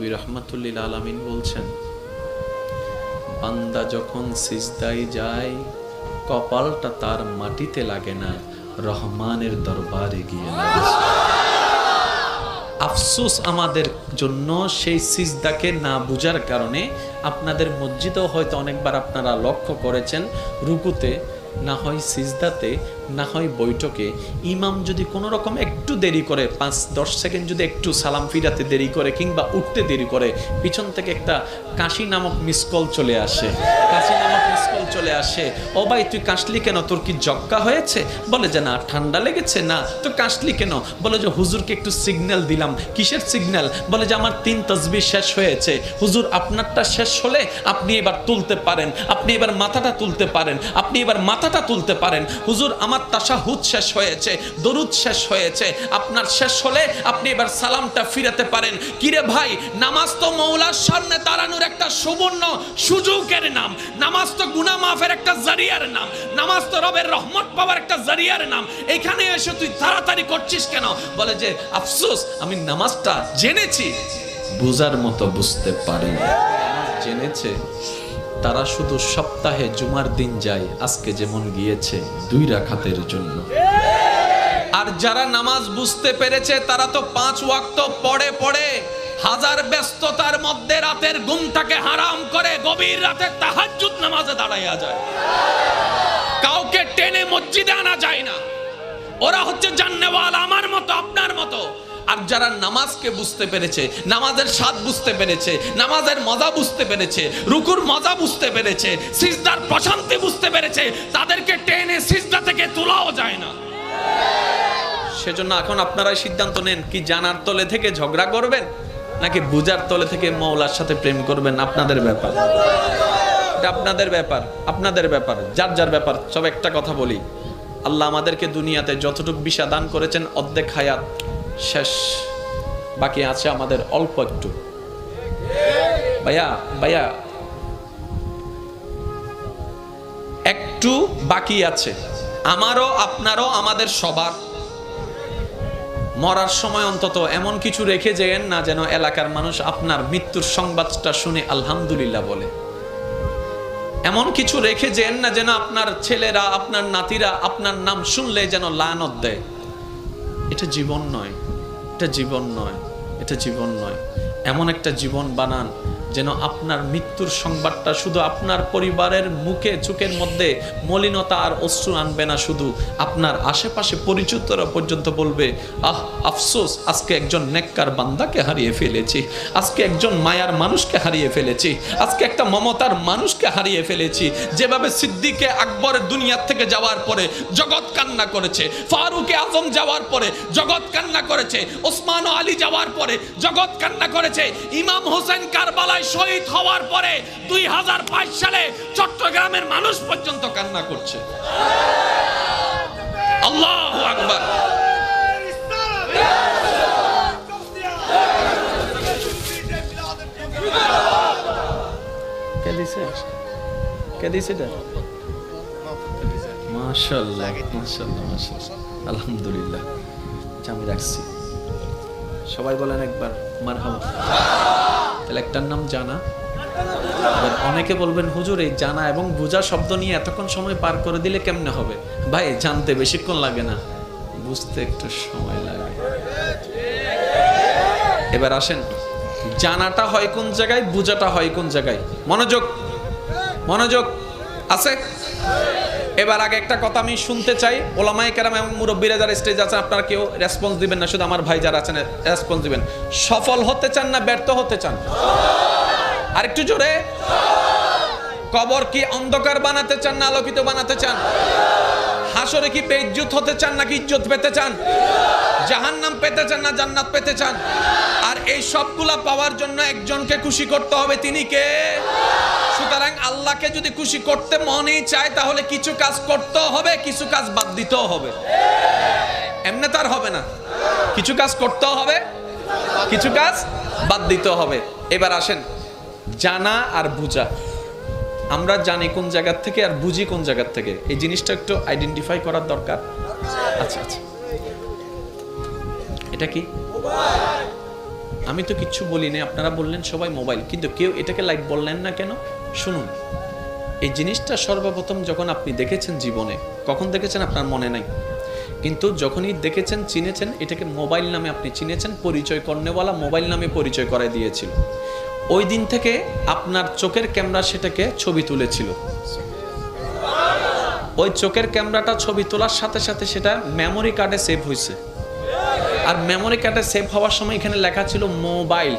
নবী রহমাতুল্লিল আলামিন বলছেন, বান্দা যখন সিজদাই যায়, কপালটা তার মাটিতে লাগে না, রহমানের দরবারে গিয়ে আফসোস আমাদের জন্য সেই সিজদাকে না বুঝার কারণে আপনাদের মসজিদেও হয়তো অনেকবার আপনারা লক্ষ্য করেছেন, রুকুতে না হয় সিজদাতে, না হয় বৈঠকে। ইমাম যদি কোনো রকম একটু দেরি করে, পাঁচ, দশ সেকেন্ড যদি একটু সালাম ফিরাতে দেরি করে কিংবা উঠতে দেরি করে, পিছন থেকে একটা কাশি নামক মিসকল চলে আসে। কাশি নামক মিসকল চলে আসে। ও ভাই, তুই কাশলি কেন? তোর কি জক্কা হয়েছে? বলে যে, না, ঠান্ডা লেগেছে, না। তো কাশলি কেন? বলে যে, হুজুরকে একটু সিগন্যাল দিলাম। কিসের সিগন্যাল বলে যে, আমার তিন তসবি শেষ হয়েছে। হুজুর, আপনারটা শেষ হলে আপনি এবার তুলতে পারেন। আপনি এবার মাথাটা তুলতে পারেন। আপনি এবার মাথাটা তুলতে পারেন। হুজুর, আমার তাশাহুদ শেষ হয়েছে। দরুদ শেষ হয়েছে। আপনার শেষ হলে আপনি এবার সালামটা ফিরাতে পারেন। কিরে ভাই, নামাজ তো মৌলার সামনে দাঁড়ানোর একটা সুবর্ণ সুযোগের নাম। নামাজ তো গুনাহ মাফের একটা জারিয়ার নাম। নামাজ তো রবের রহমত পাওয়ার একটা জারিয়ার নাম। এখানে এসে তুই তাড়াতাড়ি করছিস কেন? বলে যে, আফসোস, আমি নামাজটা জেনেছি। বুঝার মতো বুঝতে পারি জেনেছে, তারা শুধু সপ্তাহে জুমার দিন যায়, আজকে যেমন গিয়েছে, দুই রাখাতের জন্য। আর যারা নামাজ বুঝতে পেরেছে, তারা তো পাঁচ ওয়াক্ত পড়ে পড়ে। হাজার ব্যস্ততার মধ্যে রাতের ঘুমটাকে হারাম করে গভীর রাতে তাহাজ্জুদ নামাজে দাঁড়াইয়া যায়। কাউকে টেনে মসজিদে আনা যায় না। ওরা হচ্ছে জান্নেওয়াল আমার মতো, আপনার মতো। আর যারা নামাজকে বুঝতে পেরেছে, নামাজের স্বাদ বুঝতে পেরেছে, নামাজের মজা বুঝতে পেরেছে, রুকুর মজা বুঝতে পেরেছে, সিজদার প্রশান্তি বুঝতে পেরেছে, তাদেরকে টেনে সিজদা থেকে তোলাও যায় না। সেজন্য এখন আপনারাই সিদ্ধান্ত নেন, কি জানার তলে থেকে ঝগড়া করবেন? নাকি বুজার তলে থেকে মৌলার সাথে প্রেম করবেন? আপনাদের ব্যাপার। এটা আপনাদের ব্যাপার আপনাদের ব্যাপার, যার যার ব্যাপার, সব একটা কথা বলি। আল্লাহ আমাদেরকে দুনিয়াতে যতটুকু বিষা দান করেছেন, অর্ধেক হায়াত শেষ। বাকি আছে আমাদের অল্প একটু। ভাইয়া ভাইয়া, একটু বাকি আছে। আমারও, আপনারও, আমাদের সবার। মরার সময় অন্তত এমন কিছু রেখে যেন না যেন এলাকার মানুষ আপনার মৃত্যুর সংবাদটা শুনে আলহামদুলিল্লাহ বলে। এমন কিছু রেখে যেন না যেন আপনার ছেলেরা, আপনার নাতিরা আপনার নাম শুনলে যেন লানত দেয়। এটা জীবন নয়, এটা জীবন নয়, এটা জীবন নয়। এমন একটা জীবন বানান যেন আপনার মৃত্যুর সংবাদটা শুধু আপনার পরিবারের মুখে চোখের মধ্যে মলিনতা আর অশ্রু আনবে না শুধু। আপনার আশেপাশে পরিচিতরা পর্যন্ত বলবে, আহ, আফসোস, আজকে একজন নেককার বান্দাকে হারিয়ে ফেলেছি। আজকে একজন মায়ার মানুষকে হারিয়ে ফেলেছি। আজকে একটা মমতার মানুষকে হারিয়ে ফেলেছি। যেভাবে সিদ্দিকে আকবরের দুনিয়ার থেকে যাওয়ার পরে জগৎ কান্না করেছে, ফারুকে আজম যাওয়ার পরে জগৎ কান্না করেছে, ওসমান আলী যাওয়ার পরে জগৎ কান্না করেছে, ইমাম হোসেন কারবালায় শহীদ হওয়ার পরে দুই হাজার বাইশ সালে চট্টগ্রামের মানুষ পর্যন্ত কান্না করছে। আল্লাহ আকবার। কে দিছে? কে দিছে এটা? মাশাআল্লাহ মাশাআল্লাহ মাশাআল্লাহ। আলহামদুলিল্লাহ। আচ্ছা, আমি রাখছি। সবাই বলেন একবার মারহাবা। একটার নাম জানা। অনেকে বলবেন, হুজুর, এই জানা এবং বুঝা শব্দ নিয়ে এতক্ষণ সময় পার করে দিলে কেমনে হবে? ভাই, জানতে বেশিক্ষণ লাগে না। বুঝতে একটু সময় লাগে। এবার আসেন। জানাটা হয় কোন জায়গায়, বুঝাটা হয় কোন জায়গায়? মনোযোগ মনোযোগ আছে? এবার আগে একটা কথা আমি শুনতে চাই। ওলামাই কেরাম এবং মুরব্বীরা যারা স্টেজ আছেন, আপনারা কেউ রেসপন্স দিবেন না, শুধু আমার ভাই যারা আছেন রেসপন্স দিবেন। সফল হতে চান না ব্যর্থ হতে চান? আর একটু জোরে। কবর কি অন্ধকার বানাতে চান না আলোকিত বানাতে চান? হাসরে কি বেইজ্জত হতে চান নাকি ইজ্জত পেতে চান? জাহান্নাম পেতে চান না জান্নাত পেতে চান? আর এই সবগুলা পাওয়ার জন্য একজনকে খুশি করতে হবে, তিনি কে? সুতরাং আল্লাহকে যদি খুশি করতে মনেই চায়, তাহলে কিছু কাজ করতেও হবে, কিছু কাজ বাদ দিতেও হবে। এমনি তার হবে না। কিছু কাজ করতেও হবে, কিছু কাজ বাদ দিতেও হবে। এবার আসেন, জানা আর বুঝা। আমরা জানি কোন জায়গার থেকে আর বুঝি কোন জায়গার থেকে। এই জিনিসটা একটু আইডেন্টিফাই করার দরকার। আচ্ছা আচ্ছা। এটা কি? আমি তো কিচ্ছু বলিনি, আপনারা বললেন সবাই মোবাইল, কিন্তু কেউ এটাকে লাইক বললেন না কেন? শুনুন, এই জিনিসটা সর্বপ্রথম যখন আপনি দেখেছেন জীবনে, কখন দেখেছেন আপনার মনে নাই? কিন্তু যখনই দেখেছেন, চিনেছেন, এটাকে মোবাইল নামে আপনি চিনেছেন, পরিচয় কর্নেওয়ালা মোবাইল নামে পরিচয় করাই দিয়েছিল। ওই দিন থেকে আপনার চোখের ক্যামেরা সেটাকে ছবি তুলেছিল। ওই চোখের ক্যামেরাটা ছবি তোলার সাথে সাথে সেটা মেমোরি কার্ডে সেভ হয়েছে। আর মেমোরি কার্ডে সেভ হওয়ার সময় এখানে লেখা ছিল মোবাইল।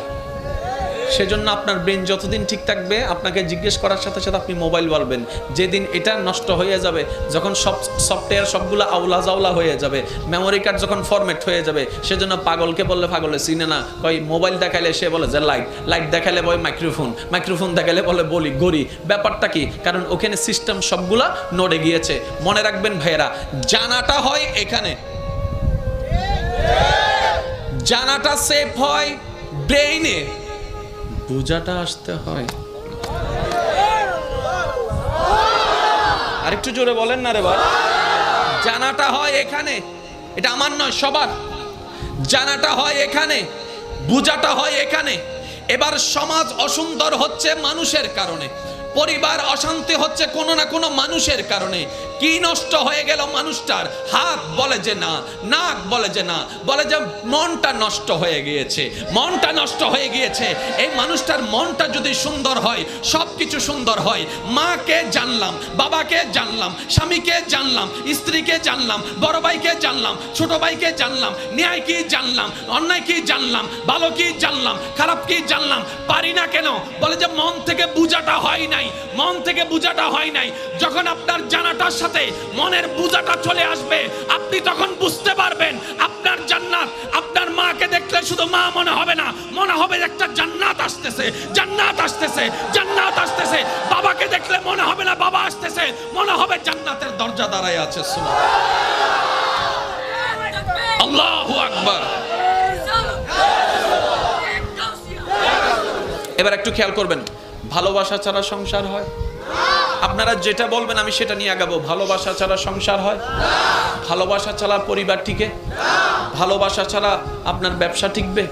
সেজন্য আপনার ব্রেন যতদিন ঠিক থাকবে, আপনাকে জিজ্ঞেস করার সাথে সাথে আপনি মোবাইল বলবেন যেদিন এটা নষ্ট হয়ে যাবে, যখন সব সফটওয়্যার সবগুলো আউলা জাউলা হয়ে যাবে মেমোরি কার্ড যখন ফরম্যাট হয়ে যাবে, সেজন্য পাগলকে বললে পাগলে চিনে না, কই মোবাইল দেখাইলে সে বলে যে লাইট লাইট দেখালে বলে মাইক্রোফোন মাইক্রোফোন দেখাইলে বলে বলি, গড়ি। ব্যাপারটা কি? কারণ ওখানে সিস্টেম সবগুলা নড়ে গিয়েছে। মনে রাখবেন ভাইয়েরা, জানাটা হয় এখানে। জানাটা সেফ হয় ব্রেইনে বোঝাটা আসতে হয়। আরেকটু জোরে বলেন না রে ভাই। জানাটা হয় এখানে, এটা আমার নয়, সবার। জানাটা হয় এখানে, বুঝাটা হয় এখানে। এবার সমাজ অসুন্দর হচ্ছে মানুষের কারণে। পরিবার অশান্তি হচ্ছে কোনো না কোনো মানুষের কারণে। কি নষ্ট হয়ে গেল মানুষটার? হাত বলে যে না, নাক বলে যে না, বলে যে মনটা নষ্ট হয়ে গিয়েছে, মনটা নষ্ট হয়ে গিয়েছে। এই মানুষটার মনটা যদি সুন্দর হয় সব কিছু সুন্দর হয়। মাকে জানলাম, বাবাকে জানলাম, স্বামীকে জানলাম, স্ত্রীকে জানলাম, বড় ভাইকে জানলাম, ছোট ভাইকে জানলাম, ন্যায় কি জানলাম, অন্যায় কি জানলাম, ভালো কি জানলাম, খারাপ কি জানলাম, পারি না কেন? বলে যে মন থেকে বুঝাটা হয় নাই মন থেকে বুঝাটা হয় নাই। যখন আপনার জানাটার সাথে মনের বুঝাটা চলে আসবে আপনি তখন বুঝতে পারবেন আপনার জান্নাত আপনার মাকে দেখলে শুধু মা মনে হবে না মনে হবে একটা জান্নাত আসতেছে জান্নাত আসতেছে জান্নাত আসতেছে। বাবাকে দেখলে মনে হবে না বাবা আসতেছে মনে হবে জান্নাতের দরজা দাঁড়ায় আছে আল্লাহু আকবার। এবার একটু খেয়াল করবেন। ভালোবাসা ছাড়া সংসার হয়? আপনারা যেটা বলবেন, আমি সেটা নিয়ে আগাবো। ভালোবাসা ছাড়া সংসার হয়? ভালোবাসা ছাড়া পরিবার টিকে? ভালোবাসা ছাড়া আপনার ব্যবসা টিকবে?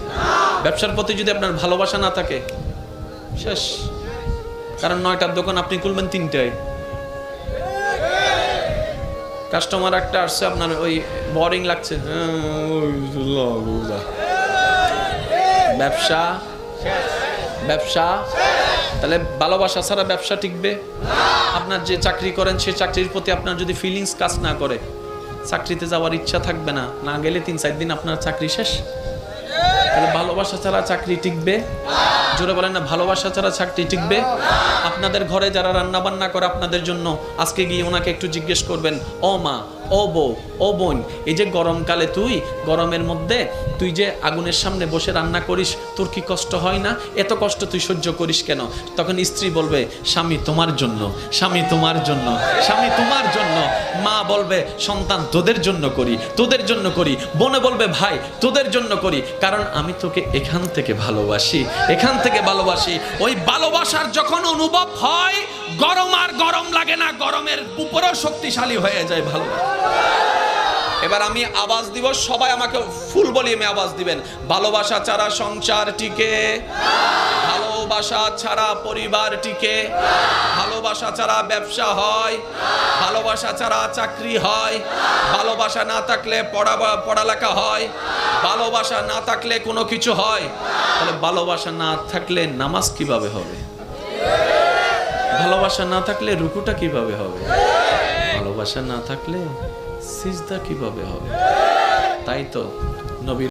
ব্যবসার প্রতি যদি আপনার ভালোবাসা না থাকে, শেষ। কারণ নয়টার দোকান আপনি খুলবেন তিনটায়। কাস্টমার একটা আসছে, আপনার ওই বোরিং লাগছে। ব্যবসা ব্যবসা তাহলে ভালোবাসা ছাড়া ব্যবসা টিকবে? আপনার যে চাকরি করেন সে চাকরির প্রতি আপনার যদি ফিলিংস কাজ না করে চাকরিতে যাওয়ার ইচ্ছা থাকবে না না গেলে তিন চার দিন আপনার চাকরি শেষ? তাহলে ভালোবাসা ছাড়া চাকরি টিকবে? জোরে বলেন না, ভালোবাসা ছাড়া চাকরি টিকবে? আপনাদের ঘরে যারা রান্না বান্না করে আপনাদের জন্য, আজকে গিয়ে ওনাকে একটু জিজ্ঞেস করবেন, ও মা, ও বউ, ও বোন, এই যে গরমকালে তুই, গরমের মধ্যে তুই যে আগুনের সামনে বসে রান্না করিস, তোর কি কষ্ট হয় না? এত কষ্ট তুই সহ্য করিস কেন? তখন স্ত্রী বলবে, স্বামী তোমার জন্য, স্বামী তোমার জন্য, স্বামী তোমার জন্য। মা বলবে, সন্তান তোদের জন্য করি, তোদের জন্য করি। বোনে বলবে, ভাই, তোদের জন্য করি। কারণ আমি তোকে এখান থেকে ভালোবাসি, এখান থেকে ভালোবাসি। ওই ভালোবাসার যখন অনুভব হয়, গরম আর গরম লাগে না, গরমের উপরেও শক্তিশালী হয়ে যায় ভালোবাসা। এবার আমি আওয়াজ দিব, সবাই আমাকে ফুল ভলিউমে আওয়াজ দিবেন। ভালোবাসা ছাড়া সংসার টিকে, ভালোবাসা ছাড়া পরিবার টিকে, ভালোবাসা ছাড়া ব্যবসা হয়, ভালোবাসা ছাড়া চাকরি হয়, ভালোবাসা না থাকলে পড়া পড়ালেখা হয় ভালোবাসা না থাকলে কোনো কিছু হয়? তাহলে ভালোবাসা না থাকলে নামাজ কীভাবে হবে? ভালোবাসা না থাকলে রুকুটা কীভাবে হবে? ভালোবাসা না থাকলে সিজদা কীভাবে হবে? তাই তো নবী